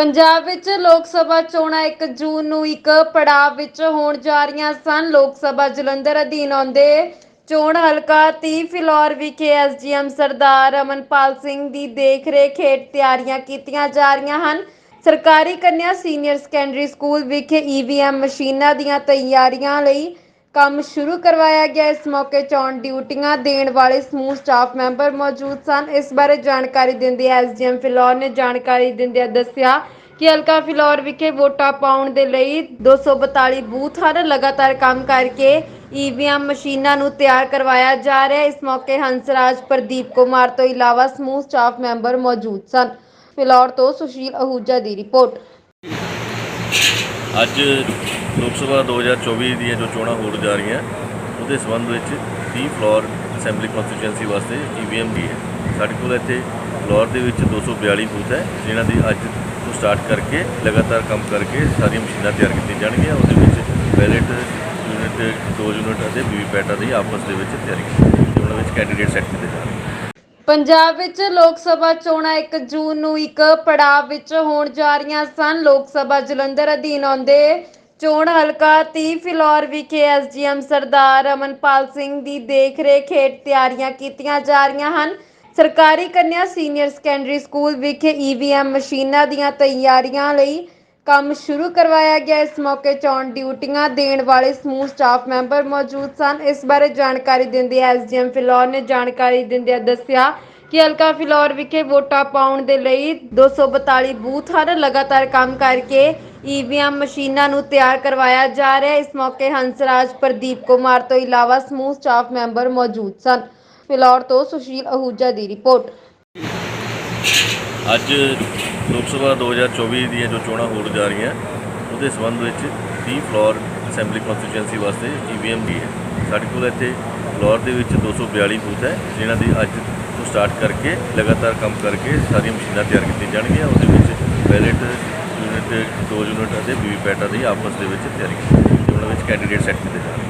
ਪੰਜਾਬ ਵਿੱਚ ਲੋਕ ਸਭਾ ਚੋਣਾਂ 1 ਜੂਨ ਨੂੰ ਇੱਕ ਪੜਾਅ ਵਿੱਚ ਹੋਣ ਜਾ ਰਹੀਆਂ ਸਨ। ਲੋਕ ਸਭਾ ਜਲੰਧਰ ਅਧੀਨ ਆਉਂਦੇ ਚੋਣ ਹਲਕਾ 30 ਫਿਲੌਰ ਵਿਖੇ ਐਸਜੀਐਮ ਸਰਦਾਰ ਅਮਨਪਾਲ ਸਿੰਘ ਦੀ ਦੇਖਰੇਖ ਹੇਠ ਤਿਆਰੀਆਂ ਕੀਤੀਆਂ ਜਾ ਰਹੀਆਂ ਹਨ। ਸਰਕਾਰੀ ਕੰਨਿਆ ਸੀਨੀਅਰ ਸੈਕੰਡਰੀ ਸਕੂਲ ਵਿਖੇ ਈਵੀਐਮ ਮਸ਼ੀਨਾਂ ਦੀਆਂ ਤਿਆਰੀਆਂ ਲਈ ਕੰਮ ਸ਼ੁਰੂ ਕਰਵਾਇਆ ਗਿਆ। ਇਸ ਮੌਕੇ ਚੋਣ ਡਿਊਟੀਆਂ ਦੇਣ ਵਾਲੇ ਸਮੂਹ ਸਟਾਫ ਮੈਂਬਰ ਮੌਜੂਦ ਸਨ। ਇਸ ਬਾਰੇ ਜਾਣਕਾਰੀ ਦਿੰਦੇ ਐਸਡੀਐਮ ਫਿਲੌਰ ਨੇ ਜਾਣਕਾਰੀ ਦਿੰਦਿਆਂ ਦੱਸਿਆ ਕਿ ਹਲਕਾ ਫਿਲੌਰ ਵਿਖੇ ਵੋਟਾਂ ਪਾਉਣ ਦੇ ਲਈ 242 ਬੂਥ ਹਨ। ਲਗਾਤਾਰ ਕੰਮ ਕਰਕੇ ਈਵੀਐਮ ਮਸ਼ੀਨਾਂ ਨੂੰ ਤਿਆਰ ਕਰਵਾਇਆ ਜਾ ਰਿਹਾ। ਇਸ ਮੌਕੇ ਹੰਸਰਾਜ ਪ੍ਰਦੀਪ ਕੁਮਾਰ ਤੋਂ ਇਲਾਵਾ ਸਮੂਹ ਸਟਾਫ ਮੈਂਬਰ ਮੌਜੂਦ ਸਨ। ਫਿਲੌਰ ਤੋਂ ਸੁਸ਼ੀਲ ਅਹੂਜਾ ਦੀ ਰਿਪੋਰਟ। ਅੱਜ ਲੋਕ ਸਭਾ 2024 ਦੀਆਂ ਜੋ ਚੋਣਾਂ ਹੋਣ ਜਾ ਰਹੀਆਂ, ਉਹਦੇ ਸੰਬੰਧ ਵਿੱਚ 30 ਫਲੋਰ ਅਸੈਂਬਲੀ ਕਨਸਟੀਚੁਐਂਸੀ ਵਾਸਤੇ ਈਵੀਐਮ ਦੀ ਹੈ। ਸਾਡੇ ਕੋਲ ਇੱਥੇ ਫਲੋਰ ਦੇ ਵਿੱਚ 242 ਬੂਥ ਹੈ, ਜਿਨ੍ਹਾਂ ਦੀ ਅੱਜ ਤੋਂ ਸਟਾਰਟ ਕਰਕੇ, ਲਗਾਤਾਰ ਕੰਮ ਕਰਕੇ ਸਾਰੀਆਂ ਮਸ਼ੀਨਾਂ ਤਿਆਰ ਕੀਤੀਆਂ ਜਾਣਗੀਆਂ। ਉਹਦੇ ਵਿੱਚ ਬੈਲਟ ਯੂਨਿਟ ਦੋ ਯੂਨਿਟ ਅਤੇ ਵੀਵੀਪੈਟ ਦੀ ਆਪਸ ਦੇ ਵਿੱਚ ਤਿਆਰੀ ਕੀਤੀ ਜਾਏਗੀ ਉਹਨਾਂ ਵਿੱਚ ਕੈਂਡੀਡੇਟ ਸੈੱਟ ਕੀਤੇ ਜਾਣਗੇ। ਪੰਜਾਬ ਵਿੱਚ ਲੋਕ ਸਭਾ ਚੋਣਾਂ 1 ਜੂਨ ਨੂੰ ਇੱਕ ਪੜਾਅ ਵਿੱਚ ਹੋਣ ਜਾ ਰਹੀਆਂ ਸਨ। ਲੋਕ ਸਭਾ ਜਲੰਧਰ ਅਧੀਨ ਆਉਂਦੇ ਚੋਣ ਹਲਕਾ 30 ਫਿਲੌਰ ਵਿਖੇ ਐਸਜੀਐਮ ਸਰਦਾਰ ਅਮਨਪਾਲ ਸਿੰਘ ਦੀ ਦੇਖਰੇਖ ਹੇਠ ਤਿਆਰੀਆਂ ਕੀਤੀਆਂ ਜਾ ਰਹੀਆਂ ਹਨ। ਸਰਕਾਰੀ ਕੰਨਿਆ ਸੀਨੀਅਰ ਸੈਕੰਡਰੀ ਸਕੂਲ ਵਿਖੇ ਈਵੀਐਮ ਮਸ਼ੀਨਾਂ ਦੀਆਂ ਤਿਆਰੀਆਂ ਲਈ ਕੰਮ ਸ਼ੁਰੂ ਕਰਵਾਇਆ ਗਿਆ। ਇਸ ਮੌਕੇ ਚੋਣ ਡਿਊਟੀਆਂ ਦੇਣ ਵਾਲੇ ਸਮੂਹ ਸਟਾਫ ਮੈਂਬਰ ਮੌਜੂਦ ਸਨ। ਇਸ ਬਾਰੇ ਜਾਣਕਾਰੀ ਦਿੰਦੇ ਐਸਡੀਐਮ ਫਿਲੌਰ ਨੇ ਜਾਣਕਾਰੀ ਦਿੰਦਿਆਂ ਦੱਸਿਆ ਕਿ ਹਲਕਾ ਫਿਲੌਰ ਵਿਖੇ ਵੋਟਾਂ ਪਾਉਣ ਦੇ ਲਈ 242 ਬੂਥ ਹਨ। ਲਗਾਤਾਰ ਕੰਮ ਕਰਕੇ ਈਵੀਐਮ ਮਸ਼ੀਨਾਂ ਨੂੰ ਤਿਆਰ ਕਰਵਾਇਆ ਜਾ ਰਿਹਾ। ਇਸ ਮੌਕੇ ਹੰਸਰਾਜ ਪ੍ਰਦੀਪ ਕੁਮਾਰ ਤੋਂ ਇਲਾਵਾ ਸਮੂਹ ਸਟਾਫ ਮੈਂਬਰ ਮੌਜੂਦ ਸਨ। ਫਿਲੌਰ ਤੋਂ ਸੁਸ਼ੀਲ ਅਹੂਜਾ ਦੀ ਰਿਪੋਰਟ। ਅੱਜ ਲੋਕ ਸਭਾ 2024 ਦੀਆਂ ਜੋ ਚੋਣਾਂ ਹੋਣ ਜਾ ਰਹੀਆਂ, ਉਹਦੇ ਸੰਬੰਧ ਵਿੱਚ 30 ਫਲੋਰ ਅਸੈਂਬਲੀ ਕਨਸਟੀਚੁਐਂਸੀ ਵਾਸਤੇ ਈਵੀਐਮ ਦੀ ਹੈ। ਸਾਡੇ ਕੋਲ ਇੱਥੇ ਫਲੋਰ ਦੇ ਵਿੱਚ 242 ਬੂਥ ਹੈ, ਜਿਨ੍ਹਾਂ ਦੀ ਅੱਜ ਤੋਂ ਸਟਾਰਟ ਕਰਕੇ, ਲਗਾਤਾਰ ਕੰਮ ਕਰਕੇ ਸਾਰੀਆਂ ਮਸ਼ੀਨਾਂ ਤਿਆਰ ਕੀਤੀਆਂ ਜਾਣਗੀਆਂ, ਉਹਦੇ ਵਿੱਚ ਬੈਲਟ ਯੂਨਿਟ ਦੋ ਯੂਨਿਟ ਅਤੇ ਵੀਵੀਪੈਟ ਦੀ ਆਪਸ ਦੇ ਵਿੱਚ ਤਿਆਰੀ ਕੀਤੀ ਉਹਨਾਂ ਵਿੱਚ ਕੈਂਡੀਡੇਟ ਸੈੱਟ ਕੀਤੇ ਜਾਣਗੇ।